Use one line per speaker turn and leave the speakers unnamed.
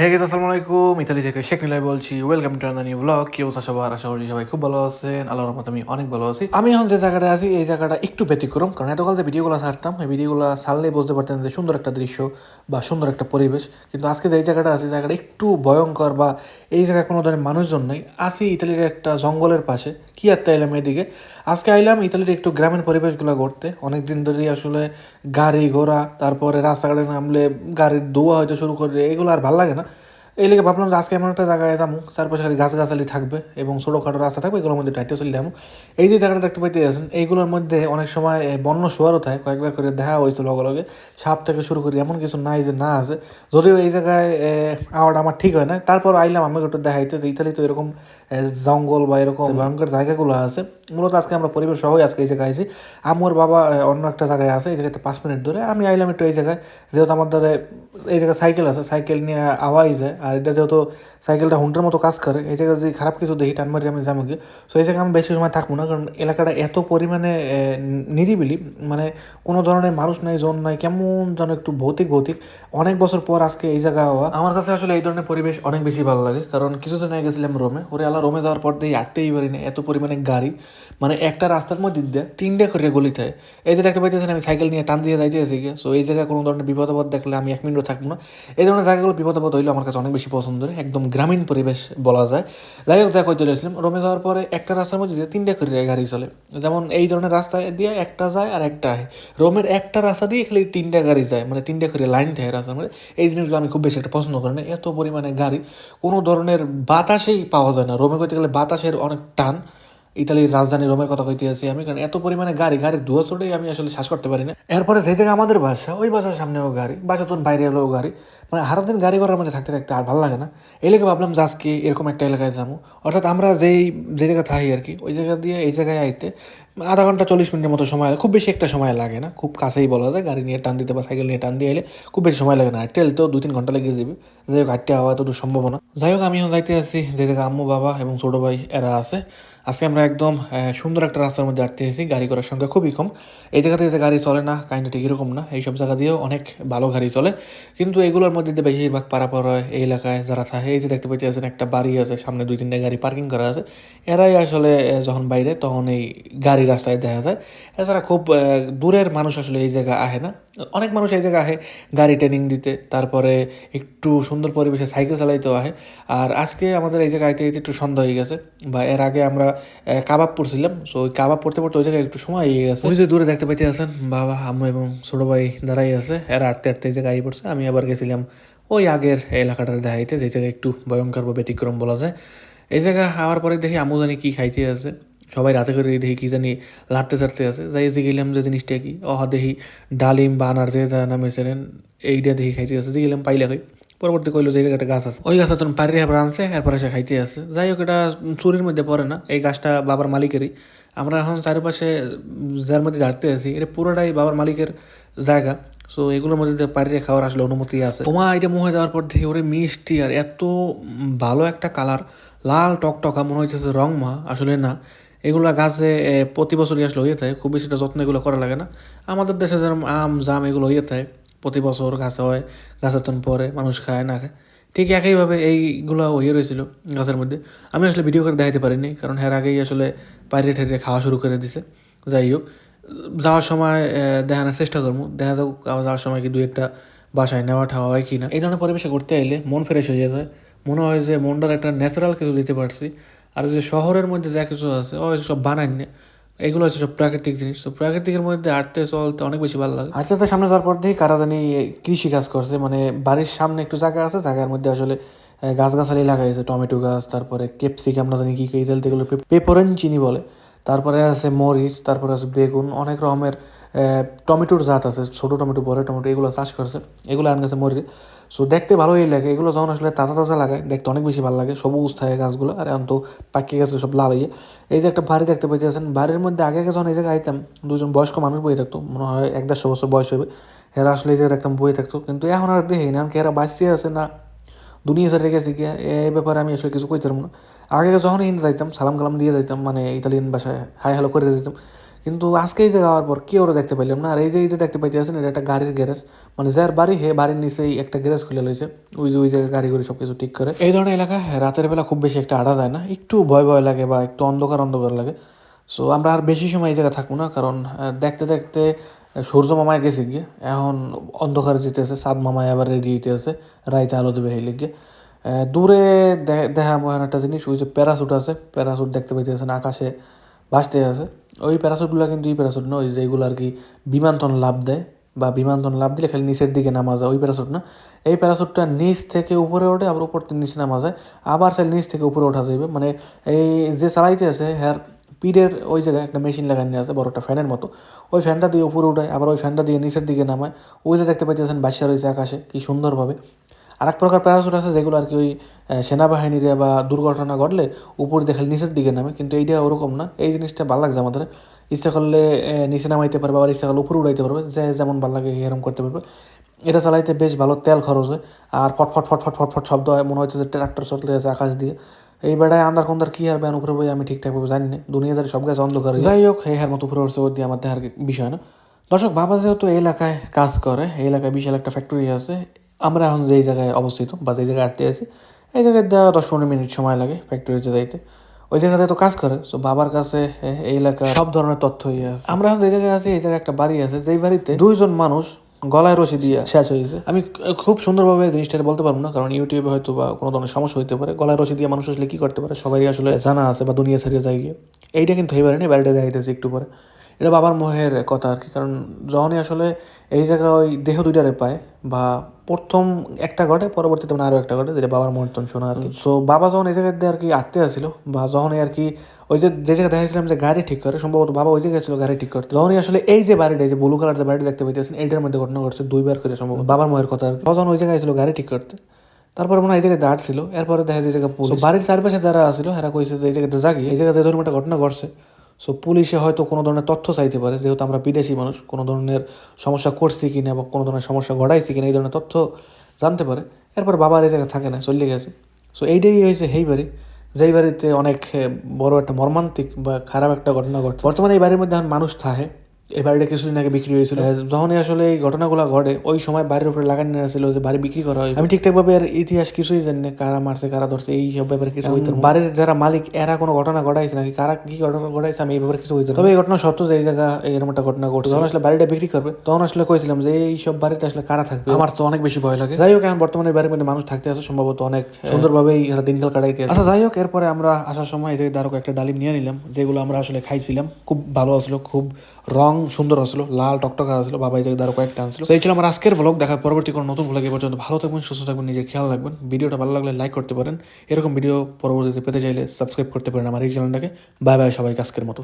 হে guess আসসালামু আলাইকুম Italy থেকে শেখ নিলাই বলছি। ওয়েলকাম টু আনার নিউ ব্লগ কি অবস্থা সবার? আশা করি সবাই খুব ভালো আছেন। আল্লাহর রহমতে আমি অনেক ভালো আছি। আমি এখন যে জায়গাটা আছি, এই জায়গাটা একটু ব্যতিক্রম। কারণ এতকাল যে ভিডিওগুলো ছাড়তাম, এই ভিডিওগুলো ছাড়লেই বুঝতে পারতেন যে সুন্দর একটা দৃশ্য বা সুন্দর একটা পরিবেশ। কিন্তু আজকে যে জায়গাটা আছে, জায়গাটা একটু ভয়ঙ্কর বা এই জায়গায় কোনো ধরনের মানুষজন নেই। আসি ইতালির একটা জঙ্গলের পাশে। কি আর তাইলাম এদিকে? আজকে আইলাম ইতালির একটু গ্রামীণ পরিবেশগুলো ঘুরতে। অনেকদিন ধরেই আসলে গাড়ি ঘোড়া, তারপরে রাস্তাঘাটে নামলে গাড়ির ধোয়া হয়তো শুরু করে এগুলো আর ভালো লাগে না? এই লেগে ভাবলাম যে আজকে এমন একটা জায়গায় যাব চারপাশে খালি গাছগাছালি থাকবে এবং ছোটোখাটো রাস্তা থাকবে, এগুলোর মধ্যে টাইটে চলে যাব এই যে জায়গাটা দেখতে পাইতে আছেন এইগুলোর মধ্যে অনেক সময় বন্য শোয়ারও থাকে, কয়েকবার করে দেখা হয়েছে লগে লগে সাপ থেকে শুরু করি এমন কিছু নাই যে না আছে। যদিও এই জায়গায় আওয়াটা আমার ঠিক হয় না তারপর আইলাম আমি একটু দেখাইতে যে ইতালি তো এরকম জঙ্গল বা এরকম ভয়ঙ্কর জায়গাগুলো আছে মূলত আজকে আমরা পরিবেশ সবাই আজকে এই জায়গায় আইছি। আমার বাবা অন্য একটা জায়গায় আছে, এই জায়গাতে পাঁচ মিনিট ধরে আমি আইলাম একটু এই জায়গায়, যেহেতু আমার ধরে এই জায়গায় সাইকেল আছে, সাইকেল নিয়ে আওয়াই যায়, আর এটা যেহেতু সাইকেলটা হুন্ডের মতো কাজ করে, এই জায়গায় যদি খারাপ কিছু দেখি, টান মারি আমি যাব গিয়ে। সো এই জায়গায় আমি বেশি সময় থাকব না, কারণ এলাকাটা এত পরিমাণে নিরিবিলি মানে কোনো ধরনের মানুষ নাই, জন নাই, কেমন যেন একটু ভৌতিক ভৌতিক। অনেক বছর পর আজকে এই জায়গা হওয়া। আমার কাছে আসলে এই ধরনের পরিবেশ অনেক বেশি ভালো লাগে, কারণ কিছুদিন আগে গেছিলাম রোমে। ওরে আল্লাহ, রোমে যাওয়ার পর দিয়ে আটতেই পারি না এত পরিমাণে গাড়ি। মানে একটা রাস্তার মধ্যে দিয়ে তিনটে করে গলি থাকে। এই যে দেখতে পাইতেছেন, আমি সাইকেল নিয়ে টান দিয়ে যাইতেছি গিয়ে সো এই জায়গায় কোনো ধরনের বিপদ আপদ দেখলে আমি এক মিনিটও থাকব না। এই ধরনের জায়গাগুলো বিপদ আপদ হইলে আমার কাছে অনেক বেশি পছন্দের, একদম গ্রামীণ পরিবেশ বলা যায়। যাই হোক, দেখা করতে গেছিলাম রোমে যাওয়ার পরে একটা রাস্তার মধ্যে দিয়ে তিনটে করে গাড়ি চলে। যেমন এই ধরনের রাস্তায় দিয়ে একটা যায় আর একটা আহে। রোমের একটা রাস্তা দিয়ে খালি তিনটা গাড়ি যায় মানে তিনটে করে লাইন থাকে রাস্তার মধ্যে। এই জিনিসগুলো আমি খুব বেশি একটা পছন্দ করি না। এত পরিমাণে গাড়ি, কোনো ধরনের বাতাসেই পাওয়া যায় না। রোমে করতে গেলে বাতাসের অনেক টান। ইতালির রাজধানী রোমের কথা কইতে আছি আমি, কারণ এত পরিমাণে গাড়ি, গাড়ির ধোয়া চড়েই আমি আসলে শ্বাস করতে পারি না। এরপরে যে জায়গায় আমাদের বাসা, ওই বাসার সামনেও গাড়ি, বাসা তোর বাইরে এলেও গাড়ি। মানে হারাদিন গাড়ি ঘোড়ার মধ্যে থাকতে থাকতে আর ভালো লাগে না। এই লেগে ভাবলাম যে আজকে এরকম একটা এলাকায় যাব। অর্থাৎ আমরা যেই, যে জায়গায় থাকি আর কি, ওই জায়গা দিয়ে এই জায়গায় আইতে আধা ঘণ্টা চল্লিশ মিনিটের মতো সময় খুব বেশি একটা সময় লাগে না, খুব কাছেই বলা যায়। গাড়ি নিয়ে টান দিতে বা সাইকেল নিয়ে টান দিয়ে এলে খুব বেশি সময় লাগে না। হাঁটতে এলে তো দু তিন ঘণ্টা লেগে যাবে। যাই হোক হাঁটতে হওয়া তো সম্ভব না। যাই হোক আমি যাইতে আছি। যে জায়গায় আম্মু, বাবা এবং ছোটো ভাই, এরা আছে। আজকে আমরা একদম সুন্দর একটা রাস্তার মধ্যে হাঁটতে এসেছি। গাড়ি করার সংখ্যা খুবই কম। এই জায়গাতে যে গাড়ি চলে না কাইন্ডটা ঠিক এরকম না, এইসব জায়গা দিয়েও অনেক ভালো গাড়ি চলে। কিন্তু এগুলোর মধ্যে দিয়ে বেশিরভাগ পারাপার হয় এই এলাকায় যারা থাকে। এই যে দেখতে পাচ্ছি একটা বাড়ি আছে, সামনে দুই তিনটা গাড়ি পার্কিং করা আছে। এরাই আসলে যখন বাইরে, তখন এই গাড়ি রাস্তায় দেখা যায়। এছাড়া খুব দূরের মানুষ আসলে এই জায়গা আহে না। অনেক মানুষ এই জায়গায় আহে, গাড়ি ট্রেনিং দিতে, তারপরে একটু সুন্দর পরিবেশে সাইকেল চালাইতেও আহে। আর আজকে আমাদের এই জায়গায় আইতে একটু সন্ধ্যা হয়ে গেছে, বা এর আগে আমরা কাবাব পড়ছিলাম সো ওই কাবাব পড়তে পড়তে ওই জায়গায় একটু সময় হয়ে গেছে। ওই যে দূরে দেখতে পাইতে আছেন, বাবা, আম্মু এবং ছোটো ভাই দাঁড়াই আছে, এরা আটতে আটতে এই জায়গায় পড়ছে, আমি আবার গেছিলাম ওই আগের এলাকাটার দেখাইতে যে জায়গায় একটু ভয়ঙ্কর বা ব্যতিক্রম বলা যায়। এই জায়গা আওয়ার পরে দেখি আমু জানি কি খাইতে আছে। সবাই রাতে করে দেখি কি জানি লাড়তে চাড়তে আছে। যাই যে গেলাম যে জিনিসটা কি। অহা দেখি ডালিম বা আনার যে নামেছিলেন এইটা দেখি খাইতে আছে। যে গেলাম পাইলে খাই পরবর্তী কইলো যে একটা গাছ আছে। ওই গাছটা তখন পারি আবার আনছে, এরপরে সে খাইতে আছে। যাই হোক, এটা চুরির মধ্যে পড়ে না। এই গাছটা বাবার মালিকেরই। আমরা এখন চারিপাশে যার মধ্যে ঝাড়তে আছি, এটা পুরোটাই বাবার মালিকের জায়গা। সো এগুলোর মধ্যে পাড়িয়ে খাওয়ার আসলে অনুমতি আছে। তোমা এটা মুহে দেওয়ার পর দেখি, ওরে মিষ্টি আর এত ভালো একটা কালার। লাল টকটকা, মনে হইতেছে রং মা আসলে না। এগুলা গাছে প্রতি বছরই আসলে হয়ে থাকে, খুব বেশি যত্ন এগুলো করা লাগে না। আমাদের দেশে যেরকম আম, জাম এগুলো হয়ে থাকে, প্রতি বছর গাছে হয় গাছের তন পরে মানুষ খায়, না খায়। ঠিক একইভাবে এইগুলো হয়ে রয়েছিল গাছের মধ্যে। আমি আসলে ভিডিও করে দেখাতে পারিনি, কারণ এর আগেই আসলে বাইরে ঠেরে খাওয়া শুরু করে দিছে। যাই হোক, যাওয়ার সময় দেখানোর চেষ্টা করব। দেখা যাক যাওয়ার সময় কি দু একটা বাসায় নেওয়া ঠাওয়া হয় কি না এই ধরনের পরিবেশে করতে আইলে মন ফ্রেশ হয়ে যায়। মনে হয় যে মনটার একটা ন্যাচারাল কিছু দিতে পারছি। আর যে শহরের মধ্যে যা কিছু আছে, ও সব বানায় না। এগুলো হচ্ছে সব প্রাকৃতিক জিনিস। তো প্রাকৃতিকের মধ্যে হাঁটতে চলতে অনেক বেশি ভালো লাগে। হাঁটতে সামনে যাওয়ার পর দিয়েই কারা জানি কৃষি কাজ করছে। মানে বাড়ির সামনে একটু জায়গা আছে, জায়গার মধ্যে আসলে গাছগাছালি লাগাইছে টমেটো গাছ, তারপরে ক্যাপসিকাম, না জানি কি, কী তেলতে এগুলো পেপরেন চিনি বলে। তারপরে আছে মরিচ, তারপরে আছে বেগুন, অনেক রকমের টমেটোর জাত আছে, ছোট টমেটো, বড় টমেটো, এগুলো চাষ করছে, এগুলো আন গেছে মরিচ। সো দেখতে ভালোই লাগে, এগুলো যখন আসলে তাজা তাজা লাগায় দেখতে অনেক বেশি ভালো লাগে, সবুজ থাকে গাছগুলো, আর এখন তো পাকিয়ে গেছে সব লাল হয়ে এই যে একটা বাড়ি দেখতে পাইতেছেন বাড়ির মধ্যে আগে যখন এই জায়গায় আইতাম, দুজন বয়স্ক মানুষ বয়ে থাকতো, মনে হয় এক দেড়শো বছর বয়স হবে, এরা আসলে এই জায়গায় একদম বয়ে থাকতো, কিন্তু এখন আর দেখি না কি এরা বাঁচিয়ে আছে না, দুনিয়া ছেড়ে গেছে কি এই ব্যাপারে আমি আসলে কিছু কইতে পারব না। আগে যখন ইন যাইতাম, সালাম কালাম দিয়ে যাইতাম মানে ইতালিয়ান ভাষায় হাই হ্যালো করে যাইতাম। কিন্তু আজকে এই জায়গা হওয়ার পর কেউ ওরা দেখতে পাইলাম না? আর এই যে এটা দেখতে পাইতে আছেন এটা একটা গাড়ির গ্যারেজ মানে যার বাড়ি, হে বাড়ির নিচেই একটা গ্যারেজ খুলে লইছে। ওই যে ওই জায়গায় গাড়ি করে সব কিছু ঠিক করে। এই ধরনের এলাকা রাতের বেলা খুব বেশি একটা আড়া যায় না। একটু ভয় ভয় লাগে বা একটু অন্ধকার অন্ধকার লাগে। সো আমরা আর বেশি সময় এই জায়গায় থাকব না। কারণ দেখতে দেখতে সূর্য মামায় গেছে গিয়ে। এখন অন্ধকার যেতেছে সাদ মামায় আবার রেডি হইতেছে। রাইতে আলো দেবে হেলে গিয়ে। দূরে দেখা মনে একটা জিনিস, ওই যে প্যারাসুট আছে, প্যারাসুট দেখতে পাইতেছেন, আকাশে ভাসতে আছে। ওই প্যারাসুটগুলো কিন্তু এই প্যারাসুট না, ওই যেগুলো আর কি বিমানতন লাভ দেয় বা বিমানতন লাভ দিলে খালি নিচের দিকে নামা যায়, ওই প্যারাসুট না। এই প্যারাসুটটা নিচ থেকে উপরে ওঠে, আবার উপর থেকে নিচে নামা যায়, আবার সে নিচ থেকে উপরে ওঠা যাবে মানে এই যে চালাইতে আছে হ্যার পিডের ওই জায়গায় একটা মেশিন লাগানো আছে, বড় একটা ফ্যানের মতো। ওই ফ্যানটা দিয়ে উপরে উঠায়, আবার ওই ফ্যানটা দিয়ে নিচের দিকে নামায়। ওই যে দেখতে পাইতেছেন, বাসা রয়েছে আকাশে, কি সুন্দরভাবে। আর এক প্রকার প্যারাসুট আছে যেগুলো আর কি ওই সেনাবাহিনীরে বা দুর্ঘটনা ঘটলে উপর দিয়ে নিচের দিকে নামে, কিন্তু এইটা ওরকম না। এই জিনিসটা ভালো লাগছে আমাদের। ইচ্ছা করলে নিচে নামাইতে পারবে, আবার ইচ্ছা করলে উপরে উড়াইতে পারবে। যে যেমন ভালো লাগে, এরকম করতে পারবে। এটা চালাইতে বেশ ভালো তেল খরচ হয়। আর ফটফট ফটফট ফটফট শব্দ হয়, মনে হচ্ছে যে ট্রাক্টর চলতে আছে আকাশ দিয়ে। এই বেড়ায় আন্দার কন্দার কি আর ব্যান উপরে বই আমি ঠিকঠাকভাবে জানি না। দুনিয়াদারি সব গাছ অন্ধকার যাই হোক, এই হার মতো উপরে উঠছে দিয়ে আমার দেখার বিষয় না। দর্শক, বাবা যেহেতু এলাকায় কাজ করে, এই এলাকায় বিশাল একটা ফ্যাক্টরি আছে। আমরা এখন যেই জায়গায় অবস্থিত বা যেই জায়গায় আটকে আছি এই জায়গায় দেওয়া দশ পনেরো মিনিট সময় লাগে ফ্যাক্টরিতে যাইতে। ওই জায়গাতে তো কাজ করে তো বাবার কাছে এই এলাকা সব ধরনের তথ্যই আছে। আমরা এখন যে জায়গায় আছি এই জায়গায় একটা বাড়ি আছে যেই বাড়িতে দুইজন মানুষ গলায় রশি দিয়ে শেষ হয়েছে আমি খুব সুন্দরভাবে জিনিসটা বলতে পারব না কারণ ইউটিউবে হয়তো বা কোনো ধরনের সমস্যা হইতে পারে। গলায় রশি দিয়ে মানুষ আসলে কি করতে পারে? সবাই আসলে জানা আছে বা দুনিয়া ছাড়িয়ে যায় গিয়ে। এইটা কিন্তু এই বাড়ি বাড়িটা যাইতেছে একটু পরে। এটা বাবার মোহের কথা আর কি কারণ যখনই আসলে এই জায়গায় ওই দেহ দুইটারে পায় বা প্রথম একটা ঘটে পরবর্তীতে মানে আরও একটা ঘটে যেটা বাবার মর্তন শোনা আর কি। সো বাবা যখন এই জায়গায় দিয়ে আর কি আটতে আসছিল বা যখনই আর কি ওই যে যে জায়গায় দেখাইছিলাম যে গাড়ি ঠিক করে সম্ভবত বাবা ওই জায়গায় ছিল গাড়ি ঠিক করতে। যখনই আসলে এই যে বাড়িটা এই যে ব্লু কালার যে বাড়িটা দেখতে পাইতেছেন এইটার মধ্যে ঘটনা ঘটছে দুইবার করে সম্ভবত। বাবার মোহের কথা আর যখন ওই জায়গায় ছিল গাড়ি ঠিক করতে তারপরে মনে হয় এই জায়গায় দাঁড় ছিল এরপরে দেখা যায় এই জায়গায় বাড়ির চারপাশে যারা আছিল এরা কইছে যে এই জায়গাতে জাগি এই জায়গায় যে ধরুন একটা ঘটনা ঘটছে সো পুলিশে হয়তো কোনো ধরনের তথ্য চাইতে পারে, যেহেতু আমরা বিদেশি মানুষ, কোনো ধরনের সমস্যা করছি কি না বা কোনো ধরনের সমস্যা ঘটাইছি কিনা, এই ধরনের তথ্য জানতে পারে। এরপর বাবা এই জায়গায় থাকে না, চলে গেছে। সো এইটাই হয়েছে সেই বাড়ি। যেই বাড়িতে অনেক বড় একটা মর্মান্তিক বা খারাপ একটা ঘটনা ঘটছে। বর্তমানে এই বাড়ির মধ্যে এখন মানুষ থাকে। এই বাড়িটা কিছুদিন আগে বিক্রি হয়েছিল। যখনই আসলে এই ঘটনাগুলো ঘটে ওই সময় বাড়ির উপরে লাগানো ছিল যে বাড়ি বিক্রি করা হয় আমি ঠিকঠাকভাবে এর ইতিহাস কিছুই জানি না কারা মারছে কারা ধরছে এই সব ব্যাপারে কিছু হইতে। বাড়ির যারা মালিক এরা কোনো ঘটনা ঘটাইছে নাকি কারা কি ঘটনা ঘটাইছে আমি এই ব্যাপারে কিছু হইতে। তবে এই ঘটনা সত্য যে এই জায়গা এরকম একটা ঘটনা ঘটছে। যখন আসলে বাড়িটা বিক্রি করবে তখন আসলে কইছিলাম যে এই সব বাড়িতে আসলে কারা থাকবে? আমার তো অনেক বেশি ভয় লাগে। যাই হোক এখন বর্তমানে এই বাড়ির মধ্যে মানুষ থাকতে আছে সম্ভবত অনেক সুন্দরভাবেই এরা দিনকাল কাটাইতে। আচ্ছা যাই হোক এরপরে আমরা আসার সময় এই দ্বারক একটা ডালিম নিয়ে নিলাম যেগুলো আমরা আসলে খাইছিলাম। খুব ভালো আসলো খুব রং সুন্দর আসলো, লাল টকটকা আসলো, বাবা এই জায়গায় কয়েকটা আনছিল। সেই ছিল আমার আজকের ব্লগ দেখা পরবর্তী কোনো নতুন ব্লগে পর্যন্ত। ভালো থাকবেন, সুস্থ থাকবেন, নিজের খেয়াল রাখবেন। ভিডিওটা ভালো লাগলে লাইক করতে পারেন। এরকম ভিডিও পরবর্তীতে পেতে চাইলে সাবস্ক্রাইব করতে পারেন আমার এই চ্যানেলটাকে বাই বাই সবাইকে আজকের মতো।